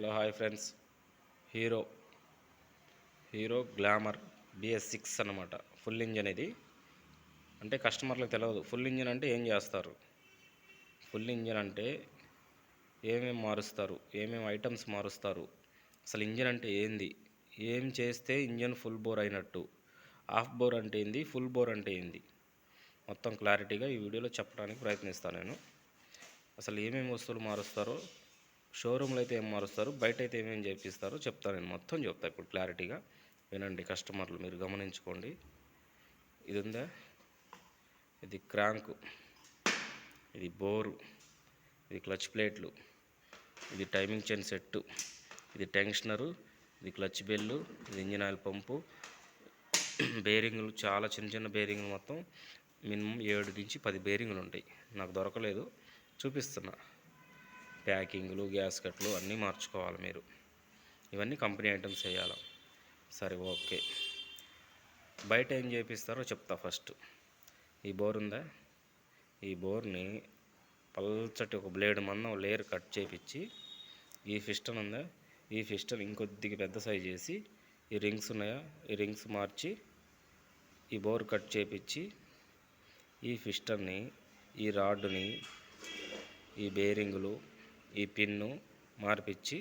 Hello hi friends. Hero. Hero Glamour BS six అనమాట full engine ఇది. అంటే కస్టమర్లకు తెలియదు ఫుల్ ఇంజన్ అంటే ఏం చేస్తారు? ఫుల్ ఇంజన్ అంటే ఏమేమి మారుస్తారు? ఏమేమి ఐటమ్స్ మారుస్తారు? అసలు ఇంజన్ అంటే ఏంది? ఏం చేస్తే ఇంజన్ ఫుల్ బోర్ అయినట్టు? హాఫ్ బోర్ అంటే ఏంది? ఫుల్ బోర్ అంటే ఏంది? మొత్తం క్లారిటీగా ఈ వీడియోలో చెప్పడానికి ప్రయత్నిస్తాను నేను. అసలు ఏమేమి వస్తువులు మారుస్తారో షోరూమ్లో అయితే ఏం మారుస్తారు? బయట అయితే ఏమేమి చేపిస్తారో? చెప్తాను నేను మొత్తం చెప్తాను ఇప్పుడు క్లారిటీగా. వినండి కస్టమర్లు మీరు గమనించుకోండి. ఇది ఉందా ఇది క్రాంకు. ఇది బోరు. ఇది క్లచ్ ప్లేట్లు. ఇది టైమింగ్ చైన్ సెట్టు. ఇది టెన్షనరు. ఇది క్లచ్ బెల్లు. ఇది ఇంజిన్ ఆయిల్ పంపు. బేరింగ్లు చాలా చిన్న చిన్న బేరింగ్లు మొత్తం మినిమం ఏడు నుంచి పది బేరింగ్లు ఉంటాయి నాకు దొరకలేదు. చూపిస్తున్నా. ప్యాకింగ్లు గ్యాస్ కట్లు అన్నీ మార్చుకోవాలి మీరు. ఇవన్నీ కంపెనీ ఐటమ్స్ వేయాలి సరే ఓకే. బయట ఏం చేపిస్తారో చెప్తా ఫస్ట్. ఈ బోర్ ఉందా? ఈ బోర్ని పల్చటి ఒక బ్లేడ్ మందం లేయర్ కట్ చేపించి ఈ ఫిస్టన్ ఉందా? ఈ ఫిస్టన్ ఇంకొద్దిగా పెద్ద సైజ్ చేసి ఈ రింగ్స్ ఉన్నాయా? ఈ రింగ్స్ మార్చి ఈ బోర్ కట్ చేపించి ఈ ఫిస్టర్ని ఈ రాడ్ని ఈ బేరింగులు ఈ పిన్ను మార్పిచ్చి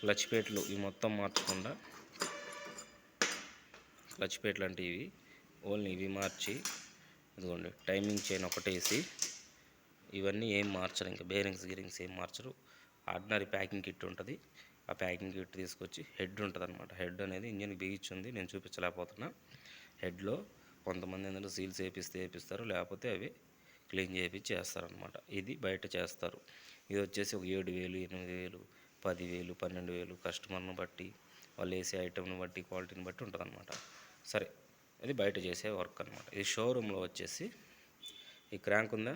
క్లచ్ పేట్లు ఇవి మొత్తం మార్చకుండా క్లచ్ పేట్లు అంటే ఇవి ఓన్లీ ఇవి మార్చి ఇదిగోండి టైమింగ్ చైన్ ఒకటేసి ఇవన్నీ ఏం మార్చరు ఇంకా బేరింగ్స్ గిరింగ్స్ ఏం మార్చరు. ఆర్డినరీ ప్యాకింగ్ కిట్ ఉంటుంది ఆ ప్యాకింగ్ కిట్ తీసుకొచ్చి హెడ్ ఉంటుంది అనమాట హెడ్ అనేది ఇంజిన్ బిగించింది నేను చూపించలేకపోతున్నా. హెడ్లో కొంతమంది ఏంటంటే సీల్స్ వేపిస్తే వేపిస్తారు లేకపోతే అవి క్లీన్ చేయించి చేస్తారనమాట ఇది బయట చేస్తారు. ఇది వచ్చేసి ఒక ఏడు వేలు ఎనిమిది వేలు పదివేలు పన్నెండు వేలు కస్టమర్ను బట్టి వాళ్ళు వేసే ఐటమ్ని బట్టి క్వాలిటీని బట్టి ఉంటుంది అనమాట సరే ఇది బయట చేసే వర్క్ అనమాట ఇది షోరూంలో వచ్చేసి ఈ క్రాంక్ ఉందా?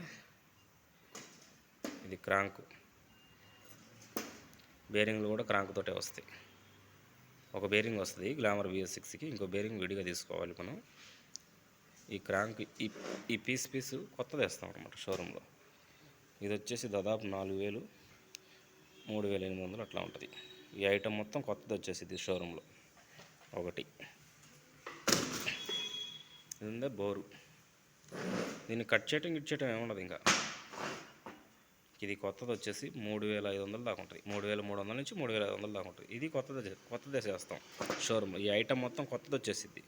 ఇది క్రాంకు. బేరింగ్లు కూడా క్రాంక్తోటే వస్తాయి. ఒక బేరింగ్ వస్తుంది గ్లామర్ విఎస్ సిక్స్కి ఇంకో బేరింగ్ విడిగా తీసుకోవాలి మనం. ఈ క్రాంక్ ఈ ఈ పీస్ పీస్ కొత్తది వేస్తాం అనమాట షోరూంలో. ఇది వచ్చేసి దాదాపు నాలుగు వేలు మూడు వేల ఎనిమిది వందలు అట్లా ఉంటుంది. ఈ ఐటెం మొత్తం కొత్తది వచ్చేసి ఇది షోరూంలో. ఒకటి. ఇది బోరు. దీన్ని కట్ చేయటం గిట్ చేయటం ఏముండదు ఇంకా. ఇది కొత్తది వచ్చేసి మూడు వేల ఐదు వందలు దాకా ఉంటుంది. మూడు వేల మూడు వందల నుంచి మూడు వేల ఐదు వందలు దాకా ఉంటుంది. ఇది కొత్తది కొత్తదే చేస్తాం షోరూమ్ ఈ ఐటమ్ మొత్తం కొత్తది వచ్చేసిద్ది.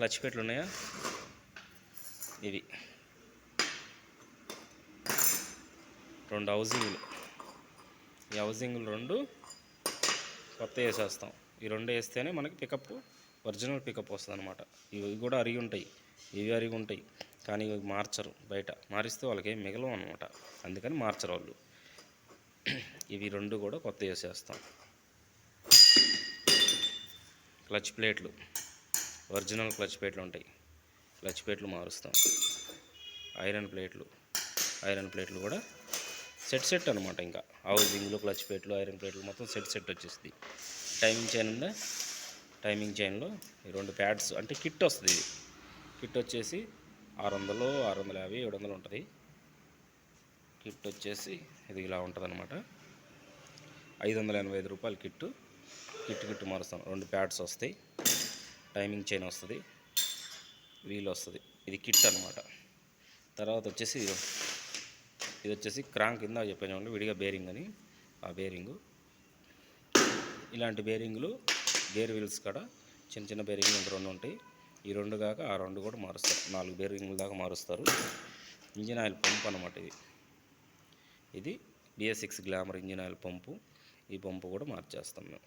క్లచ్ పెట్లు ఉన్నాయా? ఇవి. రెండు హౌసింగ్లు. ఈ హౌసింగ్లు రెండు కొత్త వేసేస్తాం. ఈ రెండు వేస్తేనే మనకి పికప్ ఒరిజినల్ పికప్ వస్తుంది అనమాట ఇవి కూడా అరిగి ఉంటాయి. ఇవి అరిగి ఉంటాయి. కానీ ఇవి మార్చరు బయట. మారిస్తే వాళ్ళకి ఏం మిగలవు అనమాట అందుకని మార్చరు వాళ్ళు. ఇవి రెండు కూడా కొత్త వేసేస్తాం. క్లచ్ ప్లేట్లు. ఒరిజినల్ క్లచ్ ప్లేట్లు ఉంటాయి. క్లచ్ ప్లేట్లు మారుస్తాం. ఐరన్ ప్లేట్లు ఐరన్ ప్లేట్లు కూడా సెట్ సెట్ అనమాట ఇంకా. హౌజింగ్లు క్లచ్ ప్లేట్లు ఐరన్ ప్లేట్లు మొత్తం సెట్ సెట్ వచ్చేస్తుంది. టైమింగ్ చైన్ ఉందా? టైమింగ్ చైన్లో ఈ రెండు ప్యాడ్స్ అంటే కిట్ వస్తుంది ఇది. కిట్ వచ్చేసి ఆరు వందలు ఆరు వందల యాభై ఏడు వందలు ఉంటుంది. కిట్ వచ్చేసి ఇది ఇలా ఉంటుంది అనమాట ఐదు వందల ఎనభై ఐదు రూపాయల కిట్టు. Kit kit మారుస్తాం. రెండు ప్యాడ్స్ వస్తాయి. టైమింగ్ చైన్ వస్తుంది. వీల్ వస్తుంది. ఇది కిట్ అనమాట తర్వాత వచ్చేసి ఇది. వచ్చేసి క్రాంక్ కింద చెప్పాను చూడండి విడిగా బేరింగ్ అని. ఆ బేరింగు. ఇలాంటి బేరింగ్లు గేర్ వీల్స్ కాడ చిన్న చిన్న బేరింగ్లు రెండు ఉంటాయి. ఈ రెండు కాక ఆ రెండు కూడా మారుస్తారు. నాలుగు బేరింగ్ల దాకా మారుస్తారు. ఇంజిన్ ఆయిల్ పంప్ అనమాట ఇది. ఇది BS six Glamour engine oil pump. ఈ పంపు కూడా మార్చేస్తాం మేము.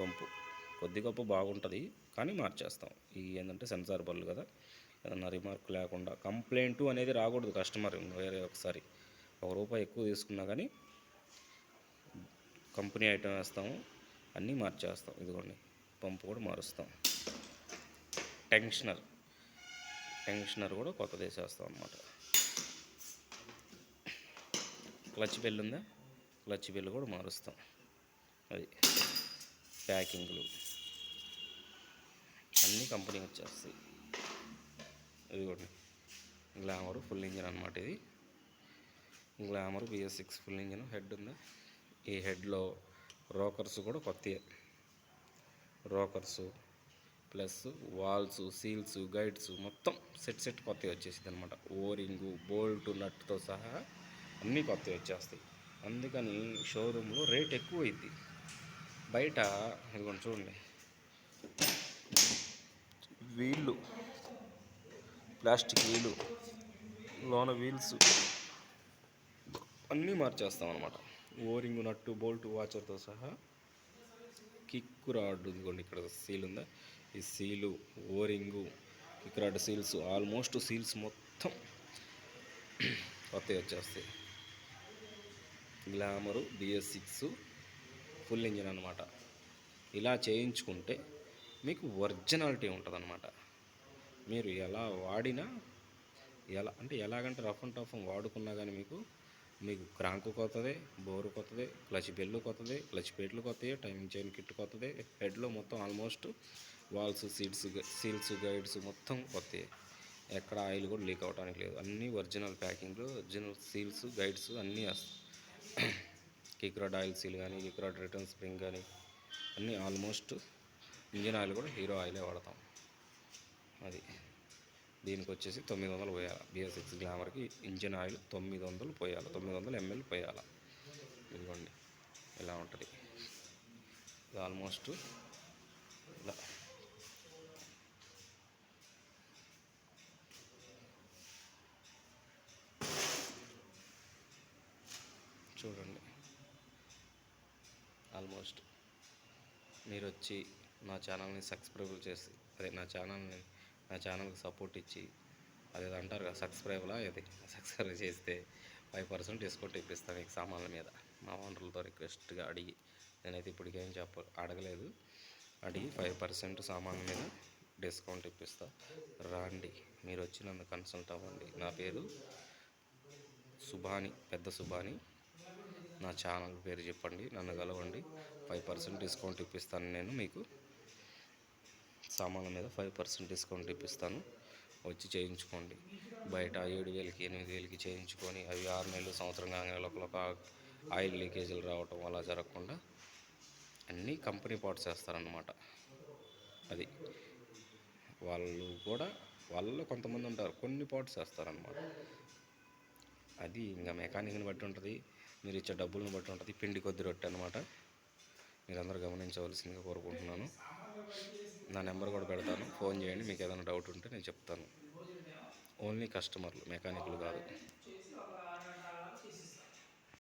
పంపు. కొద్ది గొప్ప బాగుంటుంది కానీ మార్చేస్తాం. ఈ ఏంటంటే సెన్సార్ బల్లు కదా ఏదన్నా రిమార్క్ లేకుండా కంప్లైంట్ అనేది రాకూడదు కస్టమర్ వేరే ఒకసారి. ఒక రూపాయి ఎక్కువ తీసుకున్నా కానీ కంపెనీ ఐటమ్ వేస్తాము అన్నీ మార్చేస్తాం. ఇదిగోండి పంపు కూడా మారుస్తాం. టెన్షనర్ టెన్షనర్ కూడా కొత్తది వేసేస్తాం అనమాట క్లచ్ బెల్ ఉందా? క్లచ్ బెల్ కూడా మారుస్తాం. అది. ప్యాకింగ్లు. అన్నీ కంపెనీ వచ్చేస్తాయి. ఇది కూడా గ్లామర్ ఫుల్ ఇంజిన్ అనమాట ఇది. Glamour BS six full engine. Head ఉంది. ఈ హెడ్లో రోకర్స్ కూడా కొత్త rockers plus valves seals guides మొత్తం సెట్ సెట్ కొత్తవి వచ్చేసింది అనమాట ఓరింగు బోల్ట్ నట్తో సహా అన్నీ కొత్తవి వచ్చేస్తాయి. అందుకని షోరూంలో రేట్ ఎక్కువ అయింది బయట ఇదిగోండి చూడండి. వీళ్ళు ప్లాస్టిక్ వీలు లోన వీల్స్. అన్నీ మార్చేస్తాం అనమాట ఓరింగ్ నట్టు బోల్ట్ వాచర్తో సహా కిక్ రాడ్ ఇదిగోండి ఇక్కడ సీల్ ఉందా? ఈ seal O ring kick rod seals almost seals మొత్తం కొత్తవి వచ్చేస్తాయి. Glamour BS six full engine అనమాట ఇలా చేయించుకుంటే మీకు ఒరిజినాలిటీ ఉంటుంది మీరు ఎలా వాడినా ఎలా అంటే ఎలాగంటే రఫ్ అండ్ టఫ్ వాడుకున్నా కానీ మీకు మీకు క్రాంక్ కొత్తదే బోరు కొత్తదే క్లచ్ బెల్లు కొత్తదే క్లచ్ పేట్లు కొత్తవి టైమింగ్ చైన్ కిట్ కొత్తదే హెడ్లో మొత్తం almost valves seats seals guides మొత్తం కొత్తవి ఎక్కడ ఆయిల్ కూడా లీక్ అవడానికి లేదు. అన్నీ ఒరిజినల్ ప్యాకింగ్లు ఒరిజినల్ సీల్స్ గైడ్స్ అన్నీ వస్తాయి కిక్ రాడ్ ఆయిల్ సీల్ కానీ కిక్ రాడ్ రిటర్న్ స్ప్రింగ్ కానీ అన్నీ ఆల్మోస్ట్ ఇంజిన్ ఆయిల్ కూడా హీరో ఆయిలే వాడతాం. అది దీనికి వచ్చేసి తొమ్మిది వందలు పోయాలి బిఎస్ సిక్స్ గ్లామర్కి ఇంజిన్ ఆయిల్ తొమ్మిది వందలు పోయాలి. తొమ్మిది వందలు ఎంఎల్ పోయాలి. ఇదిగోండి ఇలా ఉంటుంది? ఇది ఆల్మోస్ట్ ఇలా. చూడండి. ఆల్మోస్ట్ మీరు వచ్చి నా ఛానల్ని సబ్స్క్రైబ్ చేసి అదే నా ఛానల్ని నా ఛానల్కి సపోర్ట్ ఇచ్చి అదే అంటారు కదా సబ్స్క్రైబ్లా అది సబ్స్క్రైబ్ చేస్తే ఫైవ్ పర్సెంట్ డిస్కౌంట్ ఇప్పిస్తాను మీకు సామాన్ల మీద. మా ఓనర్లతో రిక్వెస్ట్గా అడిగి నేనైతే ఇప్పటికేం చెప్ప అడగలేదు. అడిగి ఫైవ్ పర్సెంట్ సామాన్ల మీద డిస్కౌంట్ ఇప్పిస్తా. రాండి మీరు వచ్చి నన్ను కన్సల్ట్ అవ్వండి. నా పేరు సుభాని పెద్ద సుభాని. నా ఛానల్ పేరు చెప్పండి నన్ను కలవండి. ఫైవ్ పర్సెంట్ డిస్కౌంట్ ఇప్పిస్తాను నేను మీకు. సామాన్ల మీద ఫైవ్ పర్సెంట్ డిస్కౌంట్ ఇప్పిస్తాను. వచ్చి చేయించుకోండి. బయట ఏడు వేలకి ఎనిమిది వేలకి చేయించుకొని అవి ఆరు నెలలు సంవత్సరం కాగానే లోపల ఆయిల్ లీకేజీలు రావటం అలా జరగకుండా అన్నీ కంపెనీ పార్ట్స్ వేస్తారనమాట అది వాళ్ళు కూడా వాళ్ళలో కొంతమంది ఉంటారు. కొన్ని పార్ట్స్ వేస్తారనమాట అది ఇంకా మెకానిక్ని బట్టి ఉంటుంది. మీరు ఇచ్చే డబ్బులను బట్టి ఉంటుంది. పిండి కొద్ది రొట్టె అనమాట మీరందరూ గమనించవలసిందిగా కోరుకుంటున్నాను. నా నెంబర్ కూడా పెడతాను. ఫోన్ చేయండి. మీకు ఏదైనా డౌట్ ఉంటే నేను చెప్తాను. ఓన్లీ కస్టమర్లు మెకానిక్లు కాదు.